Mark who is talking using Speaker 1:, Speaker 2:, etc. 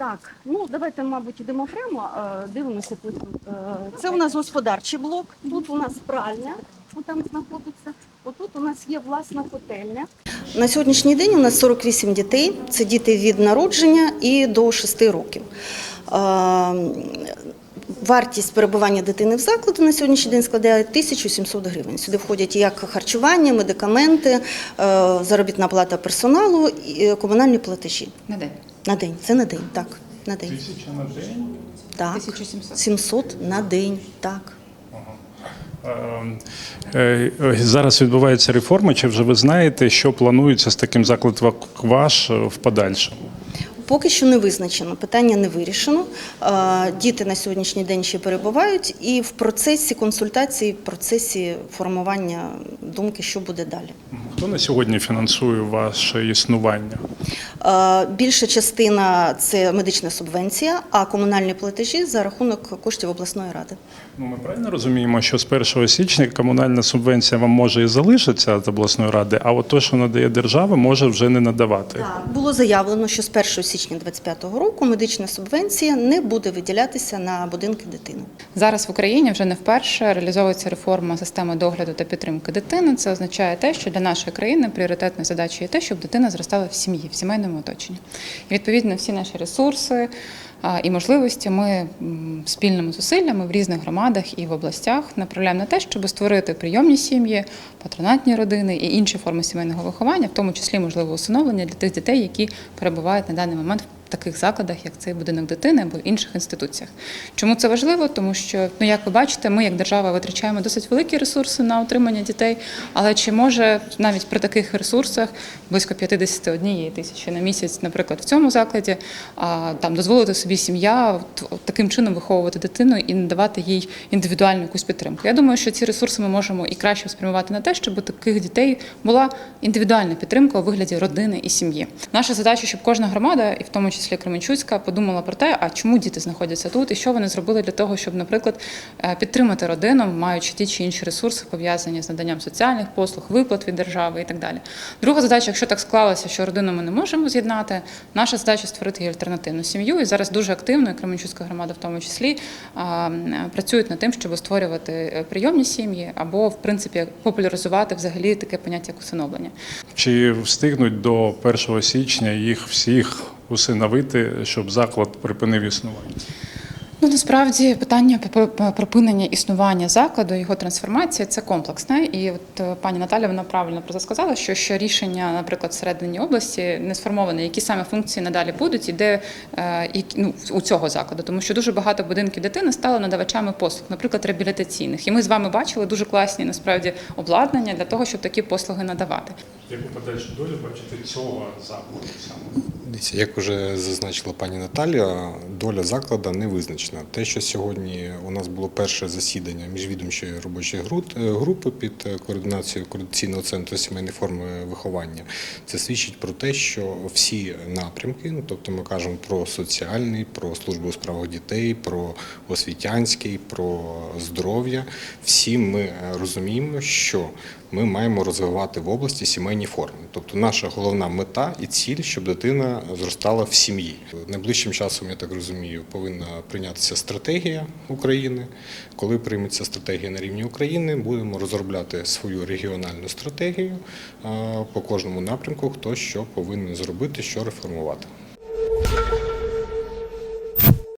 Speaker 1: Так, ну давайте, мабуть, йдемо прямо, дивимося тут. Е, Це у нас господарчий блок, тут у нас пральня, там знаходиться. Отут у нас є власна котельня. На сьогоднішній день у нас 48 дітей. Це діти від народження і до 6 років. Вартість перебування дитини в закладі на сьогоднішній день складає 1700 гривень. Сюди входять як харчування, медикаменти, е, заробітна плата персоналу і е, комунальні платежі.
Speaker 2: На день.
Speaker 1: На день. Це на день, так. На день.
Speaker 3: Тисяча на день.
Speaker 1: Так.
Speaker 2: 1700.
Speaker 1: 700 на день, так.
Speaker 3: Е, е, Зараз відбувається реформа. Чи вже ви знаєте, що планується з таким закладом, як ваш е, в подальшому?
Speaker 1: Поки що не визначено, питання не вирішено. Е, Діти на сьогоднішній день ще перебувають і в процесі консультації, в процесі формування думки, що буде далі.
Speaker 3: Хто на сьогодні фінансує ваше існування?
Speaker 1: Е, Більша частина це медична субвенція, а комунальні платежі за рахунок коштів обласної ради.
Speaker 3: Ну, ми правильно розуміємо, що з 1 січня комунальна субвенція вам може і залишиться з обласної ради, а от те, що надає держава, може вже не надавати.
Speaker 1: Було заявлено, що з 1 січня 2025 року медична субвенція не буде виділятися на будинки дитини.
Speaker 2: Зараз в Україні вже не вперше реалізовується реформа системи догляду та підтримки дитини. Це означає те, що для нашої країни пріоритетною задачею є те, щоб дитина зростала в сім'ї, в сімейному оточенні. І відповідно всі наші ресурси і можливості ми спільними зусиллями в різних громадах і в областях направляємо на те, щоб створити прийомні сім'ї, патронатні родини і інші форми сімейного виховання, в тому числі можливо усиновлення для тих дітей, які перебувають на даний момент в таких закладах, як цей будинок дитини або інших інституціях. Чому це важливо? Тому що, ну як ви бачите, ми як держава витрачаємо досить великі ресурси на утримання дітей. Але чи може навіть при таких ресурсах близько 51 тисячі на місяць, наприклад, в цьому закладі, а, там дозволити собі сім'я таким чином виховувати дитину і надавати їй індивідуальну якусь підтримку? Я думаю, що ці ресурси ми можемо і краще спрямувати на те, щоб у таких дітей була індивідуальна підтримка у вигляді родини і сім'ї. Наша задача, щоб кожна громада, і в тому числі Кременчуцька, подумала про те, а чому діти знаходяться тут, і що вони зробили для того, щоб, наприклад, е, підтримати родину, маючи ті чи інші ресурси, пов'язані з наданням соціальних послуг, виплат від держави і так далі. Друга задача, якщо так склалося, що родину ми не можемо з'єднати, наша задача створити альтернативну сім'ю. І зараз дуже активно, і Кременчуцька громада в тому числі, працюють над тим, щоб створювати е, прийомні сім'ї або, в принципі, популяризувати взагалі таке поняття як усиновлення.
Speaker 3: Чи встигнуть до 1 січня їх всіх усиновити, щоб заклад припинив існування?
Speaker 2: Ну насправді питання припинення існування закладу, його трансформація це комплексне. І от е, пані Наталя вона правильно про це сказала, що ще рішення, наприклад, всередині області не сформоване, які саме функції надалі будуть, і де е, які, ну, у цього закладу, тому що дуже багато будинків дитини стали надавачами послуг, наприклад, реабілітаційних. І ми з вами бачили дуже класні насправді обладнання для того, щоб такі послуги надавати.
Speaker 3: Яку подальшу долю бачите цього закладу саме?
Speaker 4: Як вже зазначила пані Наталія, доля закладу не визначена. Те, що сьогодні у нас було перше засідання міжвідомчої робочої е, групи під е, координацією координаційного центру сімейної форми виховання, це свідчить про те, що всі напрямки, ну тобто ми кажемо про соціальний, про службу у справах дітей, про освітянський, про здоров'я, всі ми е, розуміємо, що ми маємо розвивати в області сімейні форми. Тобто наша головна мета і ціль, щоб дитина зростала в сім'ї. Найближчим часом, я так розумію, повинна прийнятися стратегія України. Коли прийметься стратегія на рівні України, будемо розробляти свою регіональну стратегію по кожному напрямку, хто що повинен зробити, що реформувати.